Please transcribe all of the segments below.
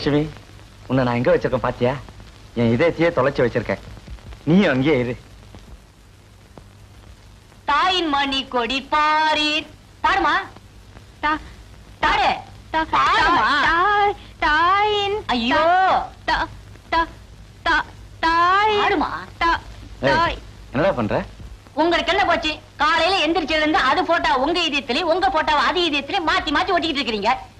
தனலட்சுமி உன்னை நான் எங்க வச்சிருக்கேன் பாத்தியா? என் இதயத்தையே தொலைச்சு வச்சிருக்கேன். நீயும் அங்கேயே இரு. தாயின் மணி கொடி பாரீர். தாயின் ஐயோ. என்னடா பண்ற? உங்களுக்கு என்ன போச்சு? காலையில எந்திரிச்சதுல இருந்து அது போட்டா உங்க இதயத்திலயும் உங்க போட்டா அது இதயத்திலயும் மாத்தி மாத்தி ஒட்டிக்கிட்டு இருக்கீங்க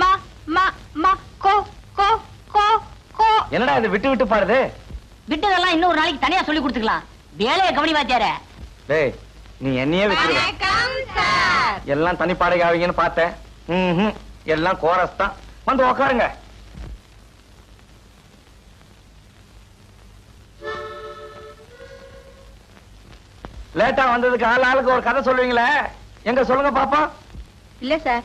மா மா மா மா மா கோ கோ கோ கோ. என்னடா இது விட்டு விட்டு பாடுது? விட்டதெல்லாம் இன்னொரு நாளைக்கு தனியா சொல்லி கொடுத்துக்கலாம். வேலையை கவனி வாத்தியார. டேய் நீ என்னையே வச்சிருக்க வணக்கம் சார். எல்லாம் தனி பாடகை ஆவீங்கன்னு பார்த்தேன். ம்ஹும். எல்லாம் கோரஸ் தான். வந்து உக்காருங்க. லேட்டா வந்ததுக்கு ஆள் ஆளுக்கு ஒரு கதை சொல்லுவீங்களே. எங்க சொல்லுங்க பாப்பா. இல்ல சார்.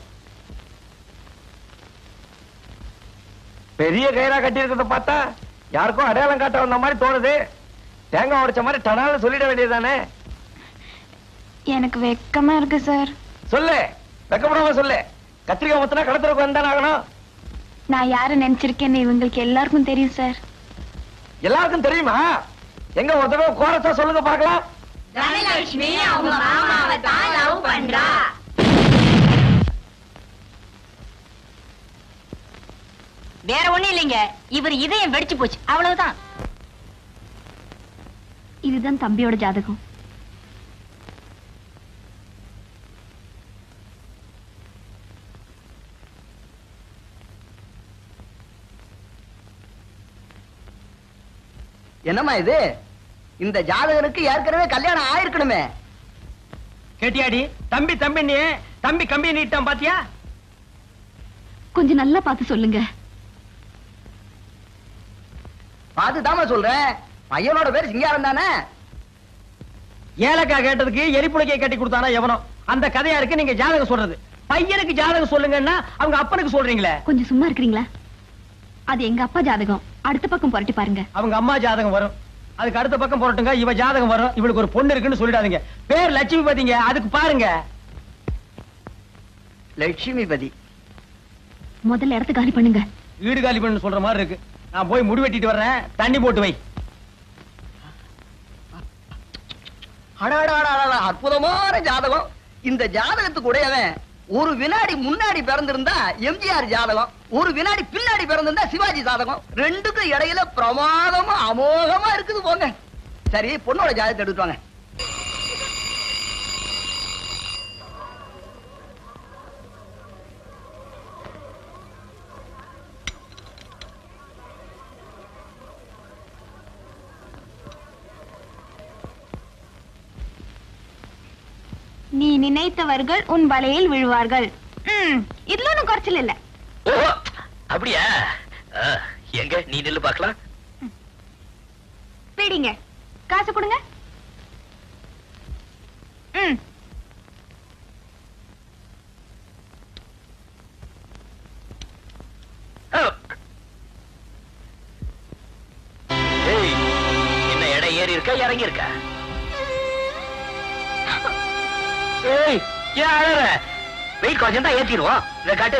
பெரிய கயிறா கட்டி இருக்கிறத பார்த்தா யாருக்கும் அடையாளம் காட்ட வந்த மாதிரி தோணுது. தேங்காய் உடைச்ச மாதிரி டனால சொல்லிட வேண்டியதுதானே? எனக்கு வெக்கமா இருக்கு சார். சொல்லு. வெக்கப்படாம சொல்லு. கத்திரிக்காய் மொத்தனா கடத்துறக்கு வந்தானே ஆகணும். நான் யார நினைச்சிருக்கேன்னு இவங்களுக்கு எல்லாருக்கும் தெரியும் சார். எல்லாருக்கும் தெரியுமா? எங்க ஒரு தடவை கோரஸா சொல்லுங்க பார்க்கலாம். தனலட்சுமி அவங்க மாமாவை தான் லவ் பண்றா. வேற ஒண்ணும் இல்லைங்க. இவர் இதயம் வெடிச்சு போச்சு. அவ்வளவுதான். இதுதான் தம்பியோட ஜாதகம். என்னம்மா இது? இந்த ஜாதகனுக்கு ஏற்கனவே கல்யாணம் ஆயிருக்கணுமே. கேட்டியாடி? தம்பி தம்பி நீ தம்பி கம்பி நீட்டான் பாத்தியா? கொஞ்சம் நல்லா பார்த்து சொல்லுங்க. பார்த்துதாம்மா சொல்றேன் பையனோட பேர் சிங்காரம் தானே? ஏலக்காய் கேட்டதுக்கு எரிப்புழைக்கை கட்டி கொடுத்தானா எவனோ? அந்த கதையா இருக்கு நீங்க ஜாதகம் சொல்றது. பையனுக்கு ஜாதகம் சொல்லுங்கன்னா அவங்க அப்பனுக்கு சொல்றீங்களே. கொஞ்சம் சும்மா இருக்கிறீங்களா? அது எங்க அப்பா ஜாதகம். அடுத்த பக்கம் புரட்டி பாருங்க. அவங்க அம்மா ஜாதகம் வரும். அதுக்கு அடுத்த பக்கம் போறட்டுங்க இவ ஜாதகம் வரும். இவளுக்கு ஒரு பொண்ணு இருக்குன்னு சொல்லிடாதீங்க. பேர் லட்சுமி பாத்தீங்க அதுக்கு பாருங்க. லட்சுமிபதி. முதல்ல இடத்த காலி பண்ணுங்க. வீடு காலி பண்ணு சொல்ற மாதிரி இருக்கு. நான் போய் முடி வெட்டிட்டு வர்றேன். தண்ணி போட்டு வை. அற்புதமான ஜாதகம். இந்த ஜாதகத்துக்கு உடையவன் ஒரு வினாடி முன்னாடி பிறந்திருந்தா எம்ஜிஆர் ஜாதகம் ஒரு வினாடி பின்னாடி பிறந்திருந்தா சிவாஜி ஜாதகம். ரெண்டுக்கும் இடையில பிரமாதமா அமோகமா இருக்குது போங்க. சரி பொண்ணோட ஜாதகத்தை எடுத்துட்டு வாங்க. நினைத்தவர்கள் உன் வலையில் விழுவார்கள். இதுல ஒண்ணும் குறைச்சல் இல்ல. அப்படியா? எங்க? நீ நில்லு பார்க்கலாம். பிடிங்க. காசு கொடுங்க. ம். என்ன எடை ஏறி இருக்கா இறங்கி இருக்கா? ஏய் ஏன் அழற? வெயிட் கொஞ்சம் தான் ஏத்திடுவோம் காட்டு.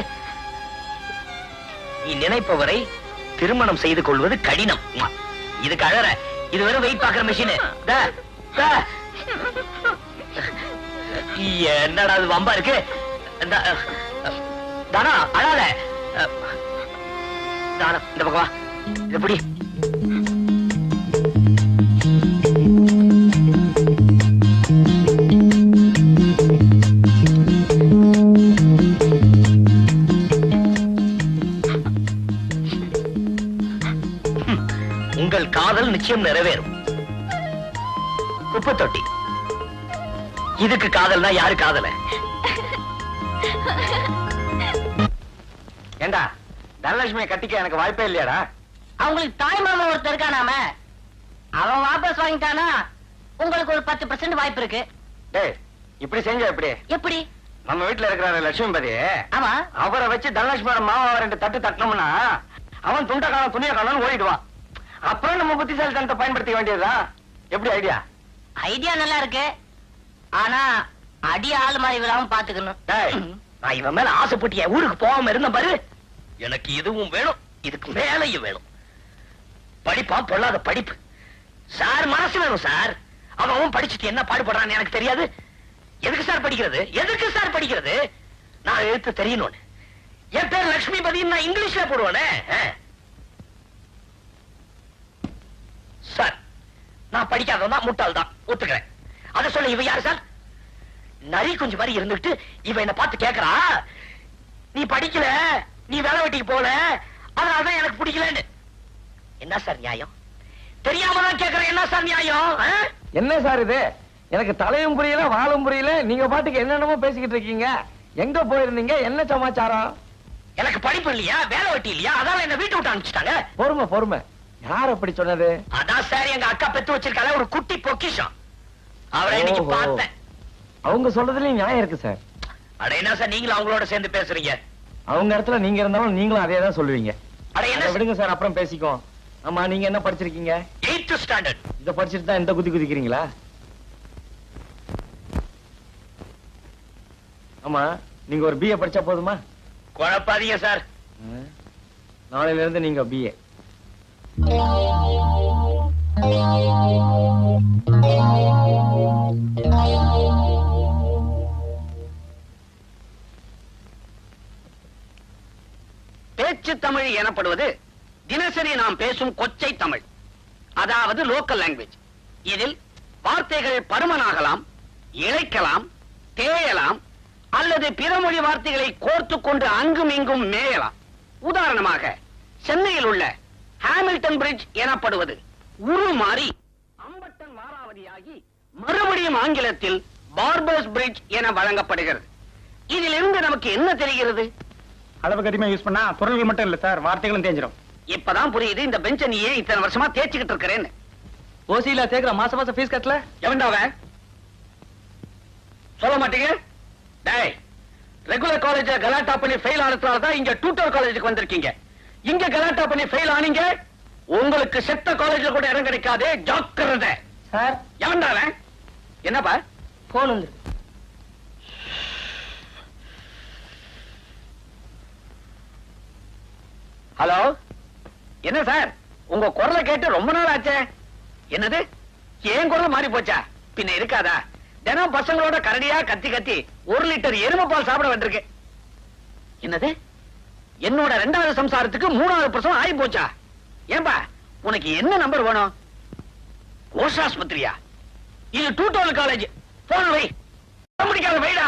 நீ நினைப்பவரை திருமணம் செய்து கொள்வது கடினம். இதுக்கு அழற. இது வெறும் வெயிட் பாக்குற மிஷின் என்னடா அது வம்பா இருக்கு? தானா அழாத. தானா இந்த பக்கம் வா. எப்படி காதல் நிச்சயம் நிறைவேறும். குப்பை தொட்டி இதுக்கு காதல்னா யாரு காதல? ஏண்டா தனலட்சுமியை கட்டிக்க எனக்கு வாய்ப்பே இல்லையாடா? அவங்களுக்கு தாய் மாமா ஒருத்தர் இருக்கானாம. அவன் வாபஸ் வாங்கிட்டானா உங்களுக்கு ஒரு பத்து பர்சன்ட் வாய்ப்பு இருக்கு. டேய் இப்படி செஞ்ச எப்படி? எப்படி? நம்ம வீட்டுல இருக்கிற லட்சுமிபதி. ஆமா. அவரை வச்சு தனலட்சுமியோட மாமாவை ரெண்டு தட்டு தட்டினோம்னா அவன் துண்ட காலம் துணிய காலம் ஓடிடுவான். அப்புறம் நம்ம புத்திசாலித்தனத்தை பயன்படுத்திக்க வேண்டியதுதான் எப்படி ஐடியா ஐடியா நல்லா இருக்கு ஆனா அடி ஆள் மாதிரி விழாம பாத்துக்கணும். நான் இவன் மேல ஆசைப்பட்டு என் ஊருக்கு போகாம இருந்த பாரு. எனக்கு இதுவும் வேணும் இதுக்கு மேலையும் வேணும். படிப்பா பொல்லாத படிப்பு. சார் மனசு வேணும் சார். அவன் படிச்சுட்டு என்ன பாடுபடுறான்னு எனக்கு தெரியாது. எதுக்கு சார் படிக்கிறது? எதுக்கு சார் படிக்கிறது? நான் எழுத்து தெரியணும்னு. என் பேர் லட்சுமிபதி நான் இங்கிலீஷ்ல போடுவானே ஆ. சார் நான் படிக்காதவன் தான் முட்டாள் தான். ஒத்துக்கிறேன். அதை சொல்ல இவ யாரு சார்? நரி குஞ்சு மாதிரி இருந்துட்டு இவ என்ன பார்த்து கேக்குறா நீ படிக்கல நீ வேலை வெட்டிக்கு போல அதனாலதான் எனக்கு பிடிக்கலன்னு. என்ன சார் நியாயம்? தெரியாம தான் கேக்குறேன் என்ன சார் நியாயம்? என்ன சார் இது? எனக்கு தலையும் புரியல வாழும் புரியல நீங்க பாட்டுக்கு என்னென்னமோ பேசிக்கிட்டு இருக்கீங்க. எங்க போயிருந்தீங்க? என்ன சமாச்சாரம்? எனக்கு படிப்பு இல்லையா? வேலை வெட்டி இல்லையா? அதால என்ன வீட்டு விட்டு அனுப்பிச்சிட்டாங்க. பொறுமை பொறுமை. யார் அப்படி சொன்னது? அதான் சார் எங்க அக்கா பெத்து வச்சிருக்கால ஒரு குட்டி பொக்கிஷம். அவரை இன்னைக்கு. பார்த்தேன். அவங்க சொல்றதுலயும் நியாயம் இருக்கு சார். அட என்ன சார் நீங்களும் அவங்களோட சேர்ந்து பேசுறீங்க? அவங்க இடத்துல நீங்க இருந்தாலும் நீங்களும் அதே தான் சொல்லுவீங்க. அட என்ன விடுங்க சார் அப்புறம் பேசிக்கோ ஆமா நீங்க என்ன படிச்சிருக்கீங்க? Eighth standard. இத படிச்சிட்டு தான் இந்த குதி குதிக்கிறீங்களா? ஆமா நீங்க ஒரு பிஏ படிச்சா போதுமா? குழப்பாதீங்க சார். நாளையில இருந்து நீங்க பிஏ பேச்சு தமிழ் எனப்படுவது தினசரி நாம் பேசும் கொச்சை தமிழ் அதாவது லோக்கல் லாங்குவேஜ் இதில் வார்த்தைகள் பருமனாகலாம் இழைக்கலாம் தேயலாம் அல்லது பிற மொழி வார்த்தைகளை கோர்த்து கொண்டு அங்கும் இங்கும் மேயலாம். உதாரணமாக சென்னையில் உள்ள ஹாமில்டன் பிரிட்ஜ் எனப்படுவது. உருமாறி அம்பட்டன் மாறாவதியாகி மறுபடியும் ஆங்கிலத்தில் பார்பர்ஸ் பிரிட்ஜ் என வழங்கப்படுகிறது. இதிலிருந்து நமக்கு என்ன தெரிகிறது? அளவுக்கு அதிகமா யூஸ் பண்ணா பொருள்கள் மட்டும் இல்ல சார் வார்த்தைகளும் தேஞ்சிரும். இப்பதான் புரியுது இந்த பெஞ்ச நீ ஏன் இத்தனை வருஷமா தேய்ச்சிக்கிட்டு இருக்கிறேன்னு. ஓசியில சேர்க்கிற மாசம் மாசம் ஃபீஸ் கட்டல? எவன்டாவ சொல்ல மாட்டீங்க? டேய் ரெகுலர் காலேஜ் கலாட்டா பண்ணி ஃபெயில் ஆனதுனால தான் இங்க டூட்டர் காலேஜுக்கு வந்திருக்கீங்க. இங்க கலாட்டா பண்ணி ஃபெயில் ஆனீங்க. உங்களுக்கு செத்த காலேஜ்ல கூட இடம் கிடைக்காது ஜாக்கிரதை. சார். எவன்டாவ என்னப்பா? போன் வந்து. ஹலோ என்ன சார்? உங்க குரலை கேட்டு ரொம்ப நாள் ஆச்சே. என்னது? ஏன் குரல் மாறி போச்சா? பின்ன இருக்காதா? தினம் பசங்களோட கரடியா கத்தி கத்தி ஒரு லிட்டர் எருமை பால் சாப்பிட வேண்டியிருக்கு என்னது? என்னோட ரெண்டாவது சம்சாரத்துக்கு மூணாவது பிரசவம் ஆகி போச்சா? ஏன்பா உனக்கு என்ன நம்பர் வேணும்? கோஷாஸ்பத்திரியா? இது டூட்டோல் காலேஜ் போன வை. முடிக்காத வைடா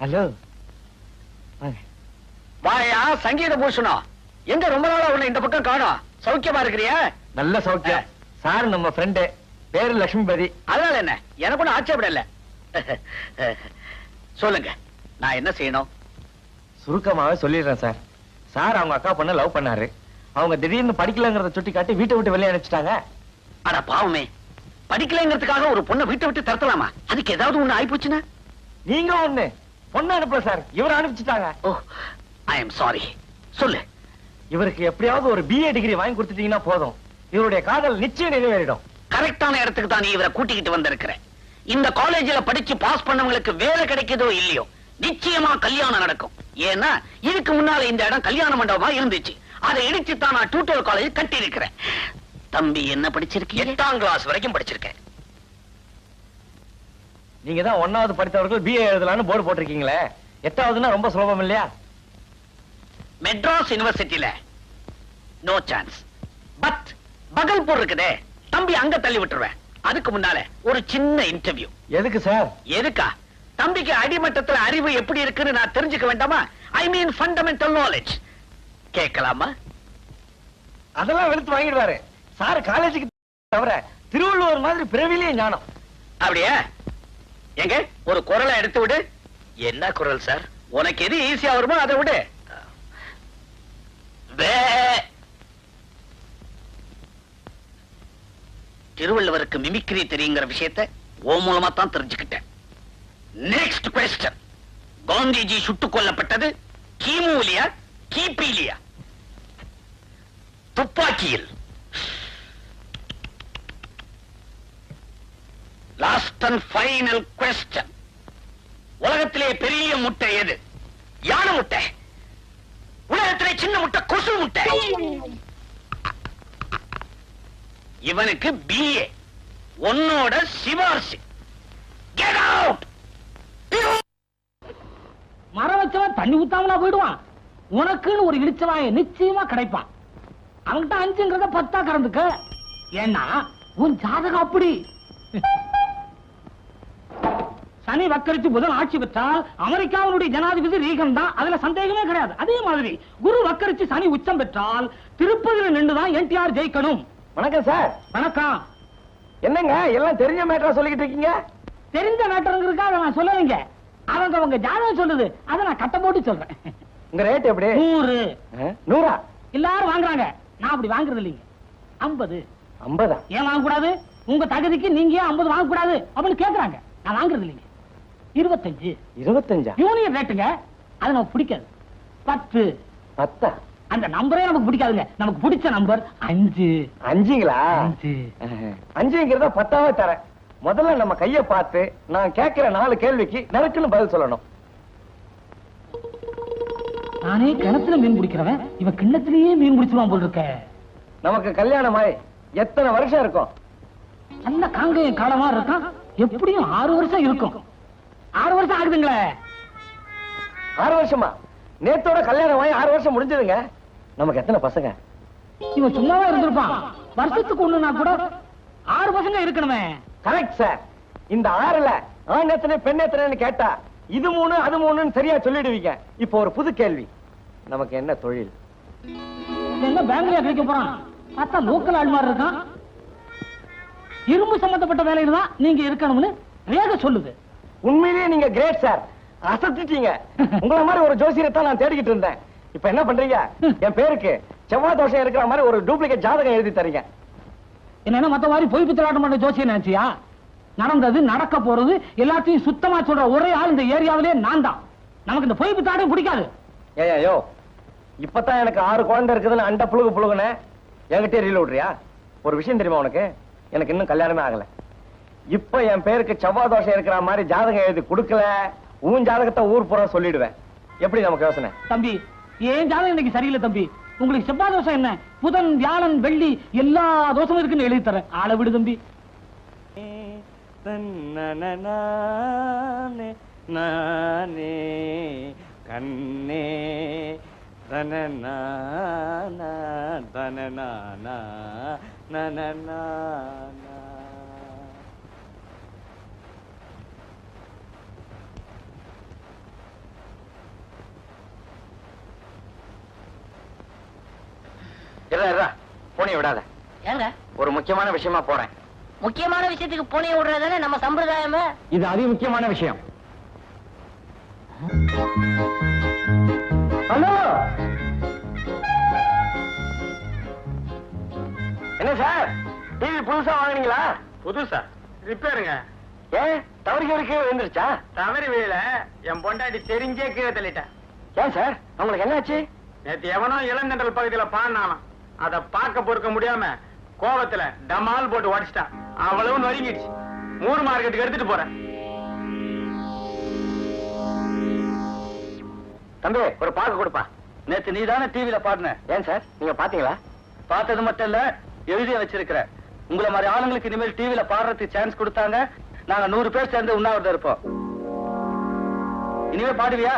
ஹலோ வாயா சங்கீத பூஷணம் எங்க ரொம்ப நாளா உன்னை இந்த பக்கம் காணோம்? சௌக்கியமா இருக்கிறியா? நல்ல சௌக்கியம். சார் நம்ம ஃப்ரெண்டு பேரு லட்சுமிபதி அதனால என்ன? எனக்கு ஒண்ணும் ஆட்சேபம் இல்ல. சொல்லுங்க நான் என்ன செய்யணும்? சுருக்கமாவே சொல்லிடுறேன் சார். சார் அவங்க அக்கா பொண்ண லவ் பண்ணாரு. அவங்க திடீர்னு படிக்கலங்கிறத சுட்டி காட்டி வீட்டை விட்டு வெளியே அனுப்பிச்சிட்டாங்க. அட பாவமே. படிக்கலைங்கிறதுக்காக ஒரு பொண்ணை வீட்டை விட்டு தரத்தலாமா? அதுக்கு ஏதாவது ஒண்ணு ஆயிப்போச்சுன்னா? நீங்க ஒண்ணு. பொண்ணு அனுப்பல சார். இவரை அனுப்பிச்சிட்டாங்க. ஓ ஐ எம் சாரி சொல்லு. இவருக்கு எப்படியாவது ஒரு பிஏ டிகிரி வாங்கி கொடுத்துட்டீங்கன்னா போதும். இவருடைய காதல் நிச்சயம் நிறைவேறிடும். கரெக்டான இடத்துக்கு தான் நீ இவரை கூட்டிக்கிட்டு வந்திருக்கிற. இந்த காலேஜ்ல படிச்சு பாஸ் பண்ணவங்களுக்கு வேலை கிடைக்குதோ இல்லையோ நிச்சயமா கல்யாணம் நடக்கும். ஏன்னா இதுக்கு முன்னால இந்த இடம் கல்யாண மண்டபமா இருந்துச்சு. அதை இடிச்சு தான் நான் டூட்டோல் காலேஜ் கட்டி இருக்கிறேன் தம்பி என்ன படிச்சிருக்கீங்க? எட்டாம் கிளாஸ் வரைக்கும் படிச்சிருக்கேன். நீங்க தான் ஒன்னாவது படித்தவர்கள் பிஏ எழுதலாம்னு போர்டு போட்டிருக்கீங்களே. எட்டாவதுன்னா ரொம்ப சுலபம் இல்லையா? மெட்ராஸ் யுனிவர்சிட்டியில நோ சான்ஸ் பட் பகல்பூர் இருக்குதே. தம்பி அங்க தள்ளி விட்டுருவேன். அதுக்கு முன்னால ஒரு சின்ன இன்டர்வியூ எதுக்கு சார் எதுக்கா? தம்பிக்கு அடிமட்டத்துல அறிவு எப்படி இருக்குன்னு நான் தெரிஞ்சுக்க வேண்டாமா? ஐ மீன் ஃபண்டமெண்டல் நாலேஜ் கேட்கலாமா? அதெல்லாம் வெளுத்து வாங்கிடுவாரு. சார் காலேஜுக்கு தவிர திருவள்ளுவர் மாதிரி பிறவிலேயே ஞானம். அப்படியா? எங்க? ஒரு குரலை எடுத்து விடு. என்ன குரல் சார்? உனக்கு எது ஈஸியா வருமோ அதை விடு. வே. திருவள்ளுவருக்கு மிமிக்ரி தெரியுங்கிற விஷயத்தை ஓ மூலமா தான் தெரிஞ்சுக்கிட்டேன். நெக்ஸ்ட் கொஸ்டன் காந்திஜி சுட்டுக் கொல்லப்பட்டது கிமுலியா கிபிலியா? துப்பாக்கியில். லாஸ்ட் அண்ட் ஃபைனல் கொஸ்டன் உலகத்திலே பெரிய முட்டை எது? யானை முட்டை. உலகத்திலே சின்ன முட்டை கொசு முட்டை. இவனுக்கு பிஏ உன்னோட சிபார்சு. கெட் அவுட் மரம் வச்சவன் தண்ணி ஊத்தாமலா போயிடுவான். உனக்குன்னு ஒரு இடிச்சவாய நிச்சயமா கிடைப்பான். அவன்கிட்ட அஞ்சுங்கிறத பத்தா கறந்துக்க. ஏன்னா உன் ஜாதகம் அப்படி. சனி வக்கரிச்சு புதன் ஆட்சி பெற்றால் அமெரிக்காவினுடைய ஜனாதிபதி ரீகன் தான். அதுல சந்தேகமே கிடையாது. அதே மாதிரி குரு வக்கரிச்சு சனி உச்சம் பெற்றால் திருப்பதியில நின்றுதான் என்டிஆர் ஜெயிக்கணும். வணக்கம் சார். வணக்கம். என்னங்க எல்லாம் தெரிஞ்ச மேட்டரா சொல்லிக்கிட்டு இருக்கீங்க? தெரிஞ்ச மேட்டருங்கிறதுக்கு அதை நான் சொல்லலைங்க. அவங்க அவங்க ஜாதகம் சொல்லுது. அதை நான் கட்ட போட்டு சொல்றேன். உங்க ரேட் எப்படி? நூறு. நூறா? எல்லாரும் வாங்குறாங்க. நான் அப்படி வாங்குறது இல்லைங்க. ஐம்பது. ஐம்பதா? ஏன் வாங்கக்கூடாது? உங்க தகுதிக்கு நீங்க ஏன் ஐம்பது வாங்கக்கூடாது? அப்படின்னு கேக்குறாங்க. நான் வாங்குறது இல்லைங்க. இருபத்தஞ்சு. இருபத்தஞ்சா? யூனியன் ரேட்டுங்க. அது நமக்கு பிடிக்காது. பத்து. பத்தா? அந்த நம்பரே நமக்கு பிடிக்காதுங்க. நமக்கு பிடிச்ச நம்பர் அஞ்சு. அஞ்சுங்களா? அஞ்சு. அஞ்சுங்கிறத பத்தாவே தரேன். முதல்ல நம்ம கைய பார்த்து நான் கேட்கிற நாலு கேள்விக்கு நறுக்குன்னு பதில் சொல்லணும். நானே கிணத்துல மீன் பிடிக்கிறவன். இவன் கிண்ணத்திலேயே மீன் பிடிச்சிருவான் போல் இருக்க. நமக்கு கல்யாணம் ஆயி எத்தனை வருஷம் இருக்கும்? நல்ல காங்கேயம் காலமா இருக்கான். எப்படியும் ஆறு வருஷம் இருக்கும். ஆறு வருஷம் ஆகுதுங்களே. ஆறு வருஷமா? நேத்தோட கல்யாணம் ஆகி ஆறு வருஷம் முடிஞ்சதுங்க. நமக்கு எத்தனை பசங்க? இவன் சும்மாவா இருந்திருப்பான். வருஷத்துக்கு ஒண்ணுனா கூட ஆறு பசங்க இருக்கணுமே. கரெக்ட் சார் இந்த ஆறுல ஆண் எத்தனை பெண் எத்தனைன்னு கேட்டா இது மூணு அது மூணுன்னு சரியா சொல்லிடுவீங்க. இப்போ ஒரு புது கேள்வி. நமக்கு என்ன தொழில்? என்ன பேங்க்லயா கிடைக்க போறான்? பார்த்தா லோக்கல் ஆள் மாதிரி இருக்கான். இரும்பு சம்பந்தப்பட்ட வேலையில தான் நீங்க இருக்கணும்னு ரேக சொல்லுது. உண்மையிலேயே நீங்க கிரேட் சார் அசத்திட்டீங்க. உங்களை மாதிரி ஒரு ஜோசியத்தை நான் தேடிக்கிட்டு இருந்தேன். இப்ப என்ன பண்றீங்க? என் பேருக்கு செவ்வாய் தோஷம் இருக்கிற மாதிரி ஒரு டூப்ளிகேட் ஜாதகம் எழுதி தரீங்க. என்ன மத்த மாதிரி பொய் பித்தலாட்டம் பண்ண ஜோசியம் நினைச்சியா? நடந்தது நடக்க போறது எல்லாத்தையும் சுத்தமா சொல்ற ஒரே ஆள் இந்த ஏரியாவிலே நான் தான். நமக்கு இந்த பொய் பித்தாட்டம் பிடிக்காது. ஏய் இப்பதான் எனக்கு ஆறு குழந்தை இருக்குதுன்னு அண்ட புழுகு புழுகுன. என்கிட்ட ரீல் விடுறியா ஒரு விஷயம் தெரியுமா உனக்கு? எனக்கு இன்னும் கல்யாணமே ஆகல. இப்ப என் பேருக்கு செவ்வாய் தோஷம் இருக்கிற மாதிரி ஜாதகம் எழுதி கொடுக்கல. உன் ஜாதகத்தை ஊர் பூரா சொல்லிடுவேன். எப்படி நமக்கு யோசனை? தம்பி ஏன் ஜாதகம் இன்னைக்கு சரியில்லை தம்பி? உங்களுக்கு செவ்வாய் தோசம் என்ன? புதன் வியாழன் வெள்ளி எல்லா தோசமும் இருக்குன்னு எழுதி தரேன். ஆளை விடு தம்பி. நானே கண்ணே தனனா தனனா நனனா இருடா இருடா. போனி விடாத. ஏங்க ஒரு முக்கியமான விஷயமா போறேன். முக்கியமான விஷயத்துக்கு பூனையை விடுறதுதானே நம்ம சம்பிரதாயமே? இது அதி முக்கியமான விஷயம். ஹலோ? என்ன சார்? டிவி புதுசா வாங்குனீங்களா? புதுசா. ரிப்பேருங்க. ஏன்? தவறு இருக்கு விழுந்துருச்சா? தவறி வீழ என் பொண்டாட்டி தெரிஞ்சே கீழே தள்ளிட்டேன் ஏன் சார்? உங்களுக்கு என்னாச்சு? நேத்து எவனோ இளந்தண்டல் பகுதியில பாடினானாம். அத பார்க்க பொறுக்க முடியாம கோவத்துல டமால் போட்டு உடைச்சிட்டான் அவ்வளவு நொறுங்கிடுச்சு. மூணு மார்க்கெட்டுக்கு எடுத்துட்டு போறேன். தம்பி ஒரு பாக்கு கொடுப்பா. நேத்து நீ தானே டிவில பாடின. ஏன் சார்? நீங்க பாத்தீங்களா பார்த்தது மட்டும் இல்ல எழுதிய வச்சிருக்கிற. உங்களை மாதிரி ஆளுங்களுக்கு இனிமேல் டிவில பாடுறதுக்கு சான்ஸ் கொடுத்தாங்க. நாங்க நூறு பேர் சேர்ந்து உண்ணாவிரதம் இருப்போம். இனிமே பாடுவியா?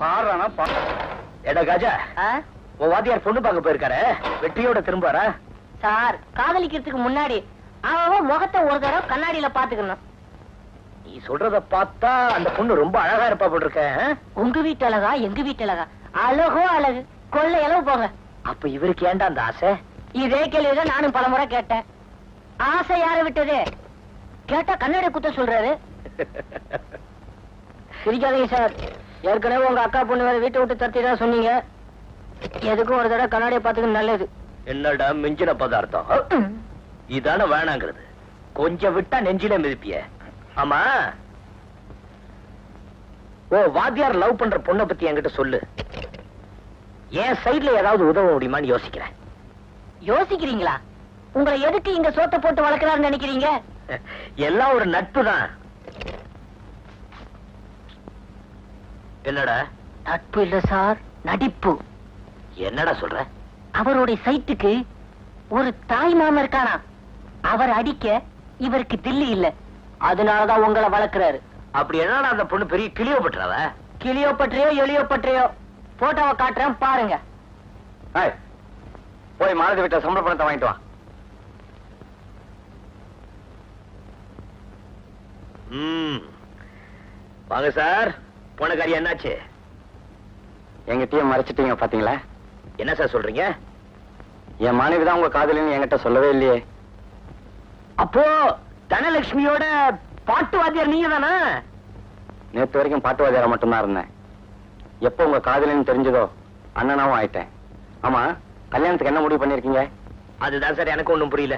பாடுறானா பா எடா கஜா உன் வாத்தியார் பொண்ணு பார்க்க போயிருக்காரு. வெற்றியோட திரும்பாரா சார் காதலிக்கிறதுக்கு முன்னாடி அவன் முகத்தை ஒரு தடவை கண்ணாடியில பாத்துக்கணும் நீ சொல்றத பார்த்தா அந்த பொண்ணு ரொம்ப அழகா இருப்பா போல் இருக்க ஆ? உங்க வீட்டு அழகா எங்க வீட்டு அழகா? அழகோ அழகு. கொள்ளை அளவு போங்க. அப்ப இவருக்கு ஏன்டா அந்த ஆசை? இதே கேள்விதான் நானும் பலமுறை கேட்டேன். ஆசை யார விட்டது? கேட்டா கண்ணாடி குத்த சொல்றாரு. சிரிக்காதீங்க சார். ஏற்கனவே உங்க அக்கா பொண்ணு வேற வீட்டை விட்டு தட்டி தான் சொன்னீங்க. எதுக்கும் ஒரு தடவை கண்ணாடியை பாத்துக்க நல்லது. என்னடா மிஞ்சின பதார்த்தம்? இதான வேணாங்கிறது. கொஞ்சம் விட்டா நெஞ்சில மிதிப்பிய. ஆமா ஓ வாத்தியார் லவ் பண்ற பொண்ணை பத்தி என்கிட்ட சொல்லு. என் சைடுல ஏதாவது உதவ முடியுமான்னு யோசிக்கிறேன். யோசிக்கிறீங்களா? உங்களை எதுக்கு இங்க சோத்த போட்டு வளர்க்கலாம்னு நினைக்கிறீங்க? எல்லாம் ஒரு நட்பு தான். என்னடா? நட்பு இல்ல சார் நடிப்பு. என்னடா சொல்ற? அவருடைய சைட்டுக்கு ஒரு தாய் மாமன் இருக்கானா? அவர் அடிக்க இவருக்கு தில்லி இல்ல. அதனாலதான் உங்களை வளர்க்கிறாரு. அப்படி என்னடா அந்த பொண்ணு பெரிய கிளியோ பட்டுறாவ கிளியோ பற்றியோ எலியோ பற்றியோ போட்டோவை காட்டுறேன் பாருங்க. போய் மாலதி வீட்டை சம்பள பணத்தை வாங்கிட்டு வா. வாங்க சார். போனக்காரி என்னாச்சு? எங்கிட்டயும் மறைச்சிட்டீங்க பாத்தீங்களா? என்ன சார் சொல்றீங்க? என் மனைவி தான் உங்க காதலின்னு என்கிட்ட சொல்லவே இல்லையே. அப்போ தனலட்சுமியோட பாட்டு வாத்தியார் நீங்க தானே? நேத்து வரைக்கும் பாட்டு வாத்தியாரா மட்டும்தான் இருந்தேன். எப்போ உங்க காதலின்னு தெரிஞ்சதோ அண்ணனாவும் ஆயிட்டேன். ஆமா கல்யாணத்துக்கு என்ன முடிவு பண்ணிருக்கீங்க அதுதான் சார் எனக்கு ஒண்ணும் புரியல.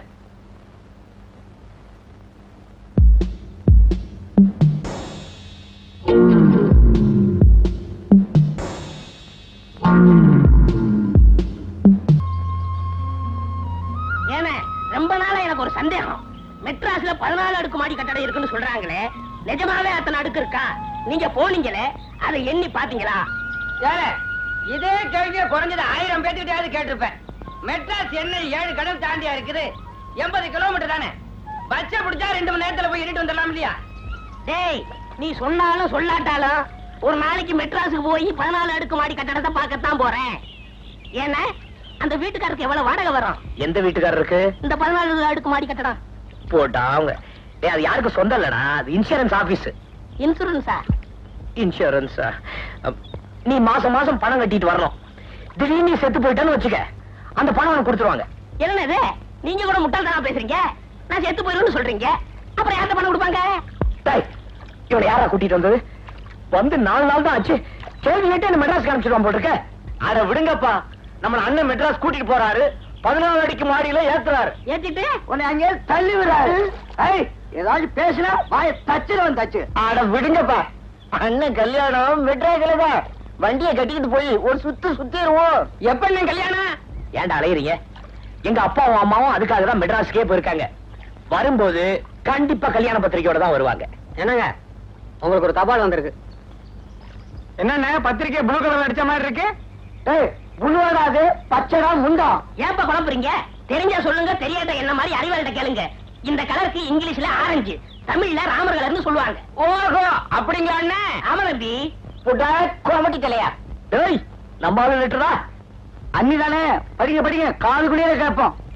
இருக்குன்னு சொல்றாங்களே நிஜமாவே அத்தனை அடுக்கு இருக்கா? நீங்க போனீங்களே அதை எண்ணி பாத்தீங்களா? இதே கேள்வியை குறைஞ்சது ஆயிரம் பேத்துக்கிட்டயாவது கேட்டிருப்பேன். மெட்ராஸ் என்ன ஏழு கடல் தாண்டியா இருக்குது? எண்பது கிலோமீட்டர் தானே? பச்சை பிடிச்சா ரெண்டு மணி நேரத்துல போய் இட்டு வந்துடலாம் இல்லையா? டேய் நீ சொன்னாலும் சொல்லாட்டாலும் ஒரு நாளைக்கு மெட்ராஸுக்கு போய் பதினாலு அடுக்கு மாடி கட்டடத்தை பார்க்கத்தான் போறேன். ஏன்னா அந்த வீட்டுக்காரருக்கு எவ்வளவு வாடகை வரும்? எந்த வீட்டுக்காரருக்கு இந்த பதினாலு அடுக்கு மாடி கட்டடம். போட்டா அவங்க. டேய் அது யாருக்கு சொந்தம் இல்லடா? அது இன்சூரன்ஸ் ஆபீஸ் இன்சூரன்ஸா இன்சூரன்ஸா நீ மாசம் மாசம் பணம் கட்டிட்டு வரணும். திடீர்னு நீ செத்து போயிட்டான்னு வச்சுக்க. அந்த பணம் உனக்கு கொடுத்துருவாங்க. என்னது? நீங்க கூட முட்டாள்தனமா பேசுறீங்க? நான் செத்து போயிருன்னு சொல்றீங்க. அப்புறம் யார்ட்ட பணம் கொடுப்பாங்க? டேய் இவனை யாரா கூட்டிட்டு வந்தது? வந்து நாலு நாள் தான் ஆச்சு. கேள்வி கேட்டு என்ன மெட்ராஸ் காமிச்சிருவான் போட்டிருக்க அட விடுங்கப்பா. நம்ம அண்ணன் மெட்ராஸ் கூட்டிட்டு போறாரு. பதினாலு அடிக்கு மாடியில ஏத்துறாரு. ஏத்திட்டு? உன்னை அங்கே தள்ளி விடாது ஐய் ஏதாச்சும் பேசினா வாய தச்சிருவன் தச்சு. அட விடுங்கப்பா. அண்ணன் கல்யாணம் தான் வண்டியை கட்டிக்கிட்டு போய் ஒரு சுத்து சுத்திடுவோம். எப்ப நீ கல்யாணம்? ஏன்டா அலையறீங்க? எங்க அப்பாவும் அம்மாவும் அதுக்காக தான் மெட்ராஸ்க்கே போயிருக்காங்க. வரும்போது கண்டிப்பா கல்யாண பத்திரிக்கையோட தான் வருவாங்க. என்னங்க? உங்களுக்கு ஒரு தபால் வந்திருக்கு. என்னண்ணே பத்திரிக்கை ப்ளூ கலர் அடிச்ச மாதிரி இருக்கு? ஏய் புழுவாடாது பச்சைடா முண்டம் ஏன்பா குழம்புறீங்க? தெரிஞ்சா சொல்லுங்க தெரியாத என்ன மாதிரி அறிவாளிட்ட கேளுங்க. இந்த கலருக்கு இங்கிலீஷ்ல ஆரஞ்சு தமிழ்ல ராமர் கலர்னு சொல்லுவாங்க. ஓஹோ அப்படிங்களா ஆமா தம்பி. புட்டா கோமட்டி தலையா? டேய் நம்ம ஆளு லெட்டரா அண்ணி தானே? படிங்க படிங்க காதுக்குள்ளேயே கேட்போம்.